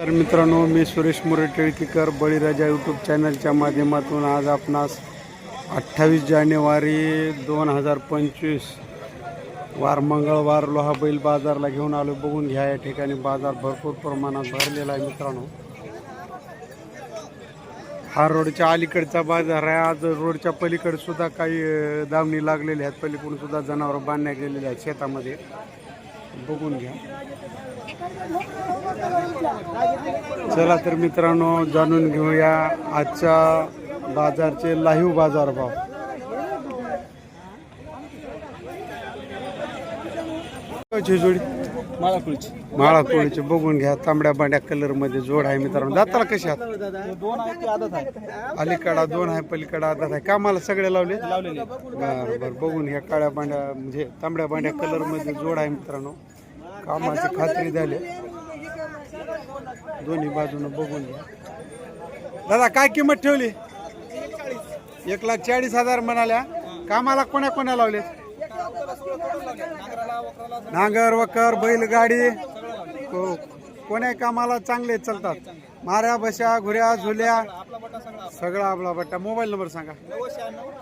तर मित्रांनो मी सुरेश मोरे टिळकीकर बळीराजा यूट्यूब चॅनलच्या माध्यमातून आज आपणास अठ्ठावीस जानेवारी दोन हजार पंचवीस वार मंगळवार लोहा बैल बाजारला घेऊन आलो. बघून घ्या या ठिकाणी बाजार भरपूर प्रमाणात भरलेला आहे मित्रांनो. हा रोडच्या अलीकडचा बाजार आहे. आज रोडच्या पलीकडे सुद्धा काही दावणी लागलेल्या आहेत. पलीकडून सुद्धा जनावर बांधण्यात गेलेले आहेत शेतामध्ये. बघून घ्या. चला तर मित्रांनो जाणून घेऊया आजच्या बाजारचे लाईव्ह बाजार भाव. जोडी मला खुर्ची माळा कोळीचे बघून घ्या तांबड्या बांड्या कलरमध्ये जोड आहे मित्रांनो. दाताला कशी आहात? दोन ते आदत आहे. अलीकडा दोन आहे पलीकडा आधार आहे. कामाला सगळे लावले? लावलेले. बरं बरं. बघून घ्या काळ्या बांड्या म्हणजे तांबड्या बांड्या कलरमध्ये जोड आहे मित्रांनो. कामाची खात्री झाली. दोन्ही बाजूनं बघून घ्या. दादा काय किंमत ठेवली? एक लाख चाळीस हजार म्हणाल्या. कामाला कोण्या कोण्या लावले नांगर वकर बैलगाडी कोण्या कामाला चांगले चालतात? माऱ्या बशा घुऱ्या झुल्या सगळा आपला बट्टा. मोबाईल नंबर सांगा.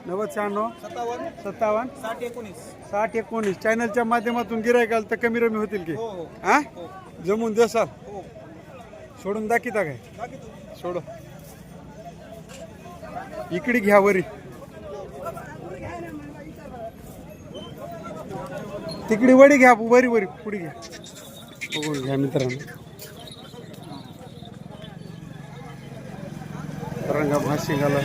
नव्वद शहाण्णव सत्तावन्न सत्तावन्न साठ एकोणीस. साठ एकोणीस चॅनलच्या माध्यमातून गिरायकाल तर कमी रमी होतील की? हो हो. हा? जमून देसाल. हो. सोडून दाखिता काय? सोड इकडे घ्या वरी. तिकडे वडी घ्या वरी वरी पुढे घ्या. बघून घ्या मित्रांनो. रंगा भाशी घाला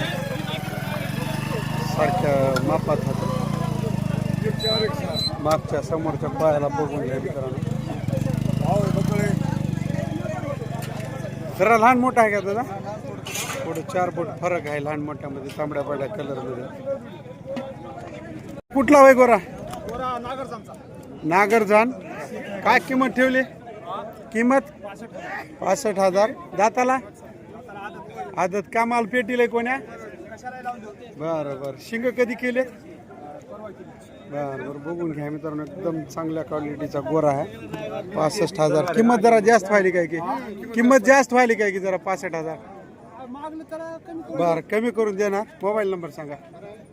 सारख्या मापात हात. मागच्या समोरच्या पायाला बघून घ्या मित्रांनो. जरा लहान मोठा आहे का दादा? थोडं चार फूट फरक आहे लहान मोठ्यामध्ये तांबड्या पाड्या कलरमध्ये. कुठला वय गोरा? नागरजान. काय किंमत ठेवली? किंमत? पासष्ट हजार. दाताला? आदत कामाल पेटीला कोण्या? कशाला लावून बरं बरं. शिंग कधी केले? बरं बरं. बघून घ्या मित्रांनो एकदम चांगल्या क्वालिटीचा गोरा आहे. पासष्ट हजार. किंमत जरा जास्त व्हायली काय की? किंमत जास्त व्हायली काय की जरा पासष्ट हजार? बरं कमी करून देणार. मोबाईल नंबर सांगा.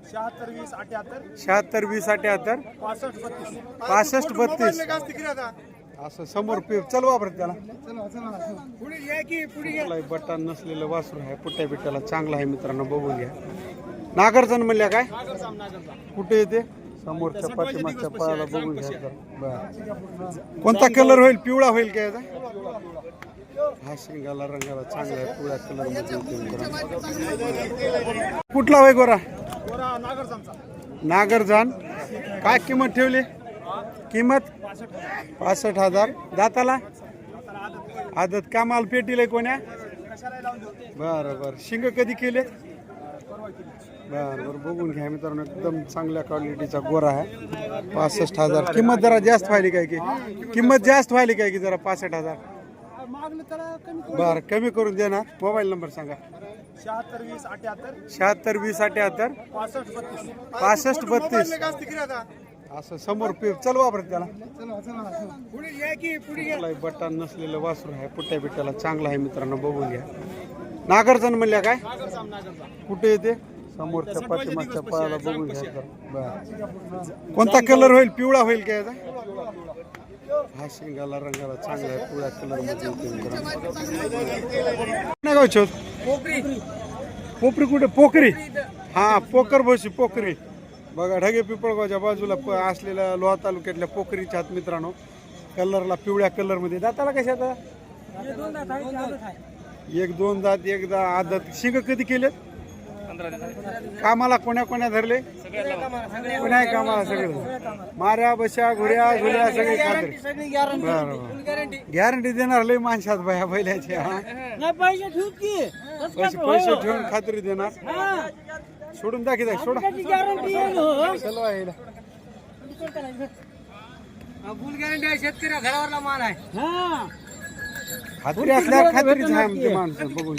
शहात्तर वीस अठ्याहत्तर. शहात्तर वीस अठ्याहत्तर. पासष्ट बत्तीस. पासष्ट बत्तीस. असं समोर पे चल वापरत त्याला. पुढे की पुढे बटन नसलेलं वासरू आहे. पुट्या बिट्याला चांगला आहे मित्रांनो बघून घ्या. नागरजण म्हणल्या काय? कुठे येते समोरच्या पाठीमागच्या पायाला बघून घ्या. बरं. कोणता कलर होईल? पिवळा होईल काय याचा? हा शिंगाला रंगाला चांगला आहे पिवळ्या कलरमध्ये. कुठला होय गोरा? नागरजान. काय किंमत ठेवली? किंमत? पासष्ट हजार. दाताला? आदत. कामाल पेटीला कोण्या? बरं बरं. शिंग कधी केले बरं बरं. बघून घ्या मित्रांनो. एकदम चांगल्या क्वालिटीचा गोरा आहे. पासष्ट हजार. किंमत जरा जास्त व्हायली काय की? किंमत जास्त व्हायली काय की जरा पासष्ट हजार? बरं कमी करून देणार मोबाईल नंबर सांगा. शहात्तर वीस अठ्याहत्तर. शहात्तर वीस अठ्याहत्तर. पासष्ट बत्तीस. पासष्ट बत्तीस. चला असं समोर पे चल वापरत त्याला. पुढे या की पुढे त्याला बटन नसलेलं वासरू आहे पुट्या बिट्याला चांगला आहे मित्रांनो बघून घ्या. नागरजण म्हणल्या काय? कुठे येते समोरच्या पाठीमागच्या पायाला बघून घ्या जरा. बरं. कोणता कलर होईल? पिवळा होईल काय याचा? हा शिंगाला रंगाला चांगला आहे पिवळ्या कलरमध्ये येते मित्रांनो. नाही गावची होत? पोपरी कुठे? पोखरी. हा पोकर भोशी पोखरी. बघा ढगे पिपळगावच्या बाजूला प- असलेल्या लोहा तालुक्यातल्या पोखरीच्या हात मित्रांनो. कलरला पिवळ्या कलरमध्ये दाताला कशाचा एक दोन दात एक दा आदत. शिंग कधी केले कामाला कोण्या कोण्या धरले? कोण्या कामाला सगळे माऱ्या बशा घुऱ्या झुल्या सगळे खात्री गॅरंटी देणार लय माणसात बाया बैलाची हा? पैसे पैसे ठेवून खात्री देणार? सोडून दाखी दाख सोडा. गॅरंटी चलवा हिला. फुल गॅरंटी आहे शेतकऱ्या घरावरला माल आहे. हा. खात्री असल्यावर खात्रीच आहे आमची माणसं बघून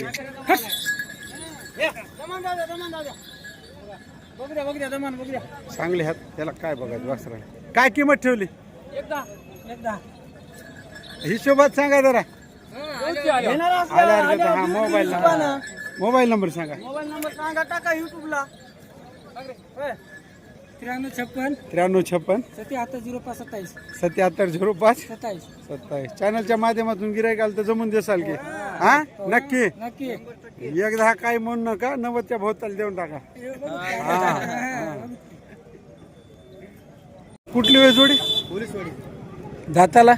चांगले हात त्याला काय बघायचं? वासरा काय किंमत ठेवली? हिशोबात सांगा जरा. हा देतो. हा मोबाईल नंबर मोबाईल नंबर सांगा. मोबाईल नंबर सांगा टाका युट्यूबला त्र्याण्णव छप्पन. त्र्याण्णव छप्पन. सत्याहत्तर झिरो पाच सत्तावीस. सत्याहत्तर झिरो पाच. सत्तावीस. सत्तावीस. चॅनलच्या माध्यमातून गिरायकाल तर जमून देसाल की. हा. नक्की. नक्की. एकदा काय म्हणू नका नव्वदच्या भोवताल देऊन टाका. हा, हा. कुठली वेळ जोडी? दाताला?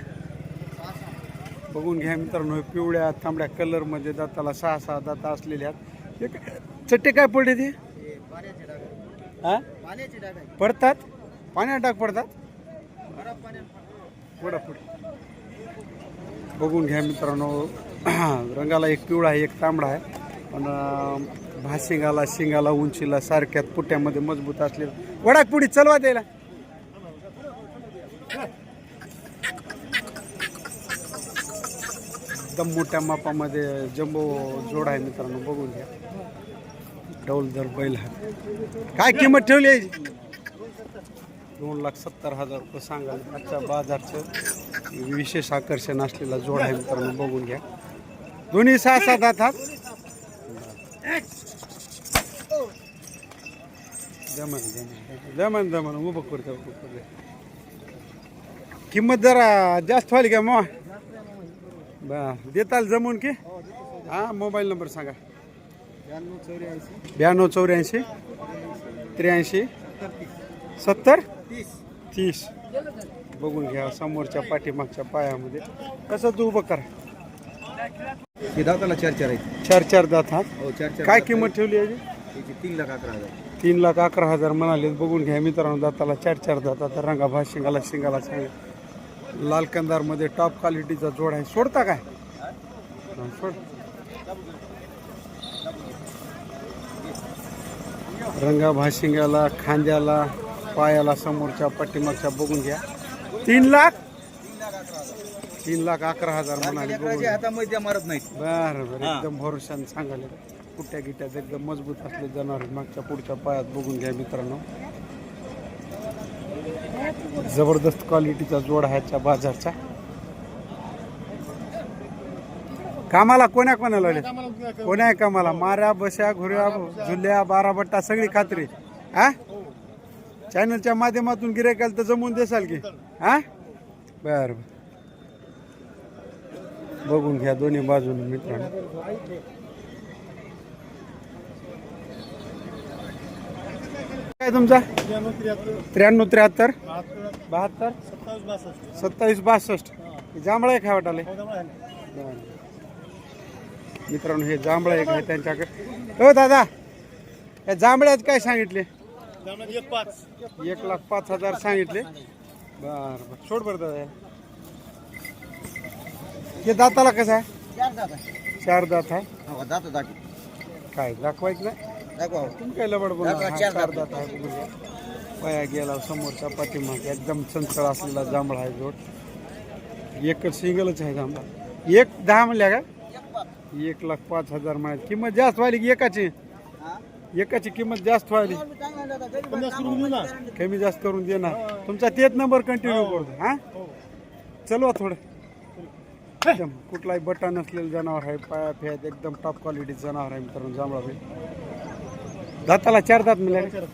बघून घ्या मित्रांनो हे पिवळ्या तांबड्या कलरमध्ये दाताला सहा सहा दाता असलेल्या आहेत. हे काय- चट्टे काय पडले ते? हा? पडतात? पाण्यात टाक पडतात? पुढं पुढं बघून घ्या मित्रांनो. रंगाला एक पिवळा आहे एक तांबडा आहे. पण भाशिंगाला शिंगाला उंचीला सारख्यात पुट्यामध्ये मजबूत असलेला. वडाक पुढे चलवा द्यायला एकदम मोठ्या मापामध्ये जम्बो जोड आहे मित्रांनो बघून घ्या. डौल दर बैल हा काय किंमत ठेवली आहे? दोन लाख सत्तर हजार रुपये सांगाल. आजच्या बाजारचं विशेष आकर्षण असलेला जोड आहे मित्रांनो बघून घ्या. दोन्ही सहा सात हातात जमन जमन जमन जमन उभं करतो उभं करतो किंमत जरा जास्त व्हायली का मग बर देताल जमून की? हा मोबाईल नंबर सांगा. ब्याण्णव चौऱ्याऐंशी. त्र्याऐंशी सत्तर? तीस. बघून घ्या समोरच्या पाठीमागच्या पायामध्ये. कसं तू उभं कर. हे दाताला चार चार आहेत. चार चार दात हात. हो चार चार काय किंमत ठेवली आहे याची तीन लाख अकरा हजार. तीन लाख अकरा हजार म्हणाले. बघून घ्या मित्रांनो दाताला चार चार दात. आता रंगा भात शिंगाला शिंगाला सांग. लाल कंदारमध्ये टॉप क्वालिटीचा जोड आहे. सोडता काय? हा, सोड. रंगा भाशिंगाला खांद्याला पायाला समोरच्या पाठीमागच्या बघून घ्या. तीन लाख? तीन लाख अकरा हजार म्हणाले बघून. घ्या. हातामध्ये मारत बरं बरं. एकदम भरोशाने सांगाले कुट्या गिट्यात एकदम मजबूत असले जनावर मागच्या पुढच्या पायात बघून घ्या मित्रांनो. जबरदस्त क्वालिटीचा जोड आहे आजच्या बाजारचा. कामाला कोण्या कोणाला लावले? कोण्या कामाला? माऱ्या बश्या घुऱ्या झुल्या बारा बट्टा सगळी खात्री. हा. चॅनलच्या माध्यमातून गिरायकाल तर जमून देसाल की? हा बर बघून घ्या दोन्ही बाजूने मित्रांनो. काय तुमचा? त्र्याण्णव त्र्याहत्तर. बहात्तर. सत्तावीस बासष्ट. हे. जांभळा आहे वाटाले मित्रांनो हे जांभळा एक आहे त्यांच्याकडे. हो दादा या जांभळ्यात काय सांगितले? एक पाच एक लाख पाच हजार सांगितले. बर बर. सोड बरं दादा. हे दाताला कसं आहे? चार दात आहे. काय दाखवायचं नाही? दाखवा तुम्ही काय लबड बोला दाखवा, चार चार दात. आहे बघून पाया गेला समोरच्या पाठीमागे. एकदम चंचळ असलेला जांभळा आहे जोड. एकच सिंगलच आहे जांभळा. एक दहा म्हणल्या का? एक लाख पाच हजार म्हणा किंमत जास्त व्हायली की एकाची? एकाची किंमत जास्त व्हायली. कमी जास्त करून देणार तुमचा तेच नंबर कंटिन्यू करतो हा? चलवा थोडं. एकदम कुठलाही बटा नसलेलं जनावर आहे पाया फेत एकदम टॉप क्वालिटी जनावर आहे मित्रांनो जांभळा दाताला चार दात मिळाले.